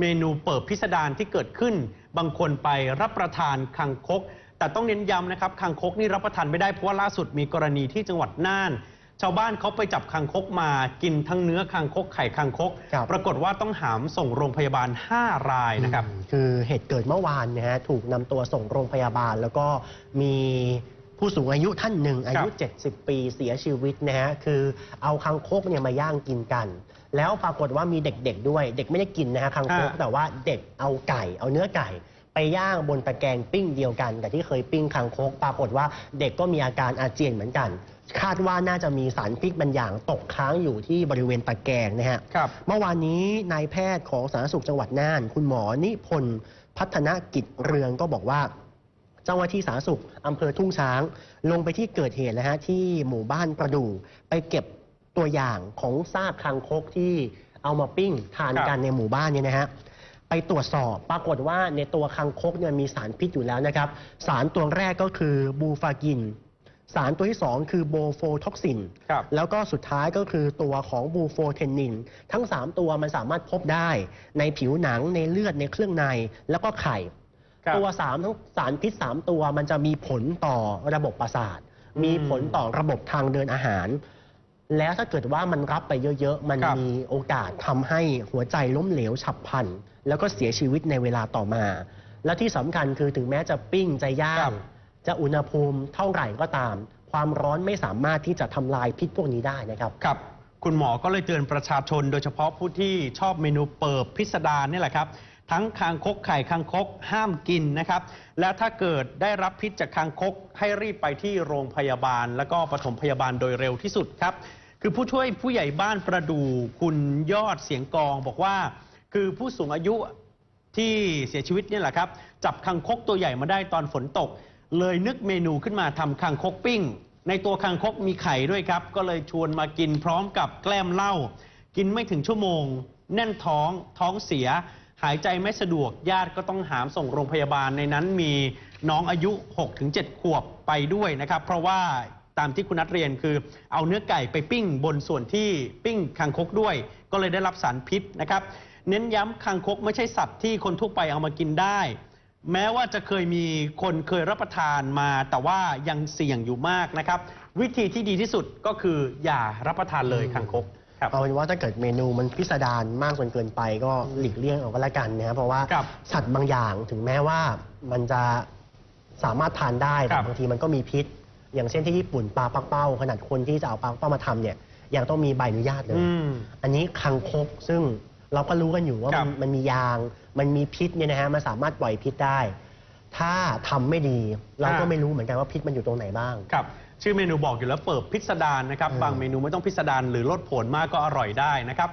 เมนูเปิดพิสดารที่เกิดขึ้น บางคนไปรับประทานคังคก แต่ต้องเน้นย้ำนะครับคังคกนี่รับประทานไม่ได้เพราะว่าล่าสุดมีกรณีที่จังหวัดน่าน ชาวบ้านเขาไปจับคังคกมากินทั้งเนื้อคังคกไข่คังคก ครับ ปรากฏว่าต้องหามส่งโรงพยาบาล 5 รายนะครับ อืมคือเหตุเกิดเมื่อวานนะฮะถูกนำตัวส่งโรงพยาบาล แล้วก็มี ผู้สูงอายุท่านหนึ่งอายุ 70 ปีเสียชีวิตนะฮะคือเอาคังคกเนี่ยมาย่างกินกัน แล้วปรากฏว่ามีเด็กๆด้วย เด็กไม่ได้กินนะฮะคังคกอ่า แต่ว่าเด็กเอาไก่เอาเนื้อไก่ ไปย่างบนตะแกรงปิ้งเดียวกันกับที่เคยปิ้งคังคกปรากฏว่าเด็กก็มีอาการอาเจียนเหมือนกัน คาดว่าน่าจะมีสารพิษบางอย่างตกค้างอยู่ที่บริเวณตะแกรงนะฮะ ครับ เมื่อวานนี้นายแพทย์ของสาธารณสุขจังหวัดน่าน คุณหมอนิพนธ์พัฒนกิจเรืองก็บอกว่า เจ้าหน้าที่สาธารณสุขอำเภอทุ่งช้าง ลงไปที่เกิดเหตุนะฮะที่หมู่บ้านประดู่ไปเก็บตัวอย่างของซากคางคกที่เอามาปิ้งทานกันในหมู่บ้านเนี่ยนะฮะไปตรวจสอบปรากฏว่าในตัวคางคกเนี่ยมีสารพิษอยู่แล้วนะครับ สารตัวแรกก็คือบูฟากิน สารตัวที่ 2 คือโบโฟท็อกซินครับแล้วก็สุดท้ายก็คือตัวของบูโฟเทนนิน ทั้ง 3 ตัวมันสามารถพบได้ในผิวหนังในเลือดในเครื่องในแล้วก็ไข่ ครับตัวสามทั้งสารพิษ 3 ตัวมันจะมีผลต่อระบบประสาทอืมมีผลต่อระบบทางเดินอาหาร แล้วถ้าเกิดว่ามันรับไปเยอะๆ มันครับ มีโอกาสทำให้หัวใจล้มเหลวฉับพลัน แล้วก็เสียชีวิตในเวลาต่อมา และที่สำคัญคือถึงแม้จะปิ้งจะย่าครังบจะอุณหภูมิเท่าไหร่ก็ตาม ความร้อนไม่สามารถที่จะทำลายพิษพวกนี้ได้นะครับ ครับ คุณหมอก็เลยเตือนประชาชน โดยเฉพาะผู้ที่ชอบเมนูเปิบพิสดารนี่แหละครับ ทั้งคางคกไข่คางคกห้ามกินนะครับ และถ้าเกิดได้รับพิษจากคางคกให้รีบไปที่โรงพยาบาล แล้วก็ปฐมพยาบาลโดยเร็วที่สุดครับ คือผู้ช่วยผู้ใหญ่บ้านประดูคุณยอดเสียงกองบอกว่า คือผู้สูงอายุที่เสียชีวิตเนี่ยแหละครับ จับคังคกตัวใหญ่มาได้ตอนฝนตก เลยนึกเมนูขึ้นมาทำคังคกปิ้ง ในตัวคังคกมีไข่ด้วยครับ ก็เลยชวนมากินพร้อมกับแกล้มเหล้ากินไม่ถึงชั่วโมง แน่นท้องท้องเสีย หายใจไม่สะดวกญาติก็ต้องหามส่งโรงพยาบาลในนั้นมีน้องอายุ 6-7 ขวบไปด้วยนะครับ เพราะว่าตามที่คุณนัทเรียนคือเอาเนื้อไก่ไปปิ้งบนส่วนที่ปิ้งคังคกด้วย ก็เลยได้รับสารพิษนะครับ เน้นย้ำคังคกไม่ใช่สัตว์ที่คนทั่วไปเอามากินได้ แม้ว่าจะเคยมีคนเคยรับประทานมา แต่ว่ายังเสี่ยงอยู่มากนะครับ วิธีที่ดีที่สุดก็คืออย่ารับประทานเลยคังคก ครับเอาเป็นว่าถ้าเกิดเมนูมันพิสดารมากจนเกินไปก็หลีกเลี่ยงเอาก็แล้วกันนะครับเพราะว่าครับสัตว์บางอย่างถึงแม้ว่ามันจะสามารถทานได้คแต่รับบางทีมันก็มีพิษ อย่างเช่นที่ญี่ปุ่นปลาปักเป้า ขนาดคนที่จะเอาปลาปักเป้ามาทำเนี่ยยังต้องมีใบอนุญาตเลย อืม อันนี้คังคกซึ่งเราก็รู้กันอยู่ว่าครัมับนมันมียาง มันมีพิษเนี่ยนะฮะมันสามารถปล่อยพิษได้ ถ้าทำไม่ดี เราก็ไม่รู้เหมือนกันว่าพิษมันอยู่ตรงไหนบ้าง ครับชื่อเมนูบอกอยู่แล้วเปิดพิสดารนะครับ บางเมนูไม่ต้องพิสดารหรือลดผลมากก็อร่อยได้นะครับ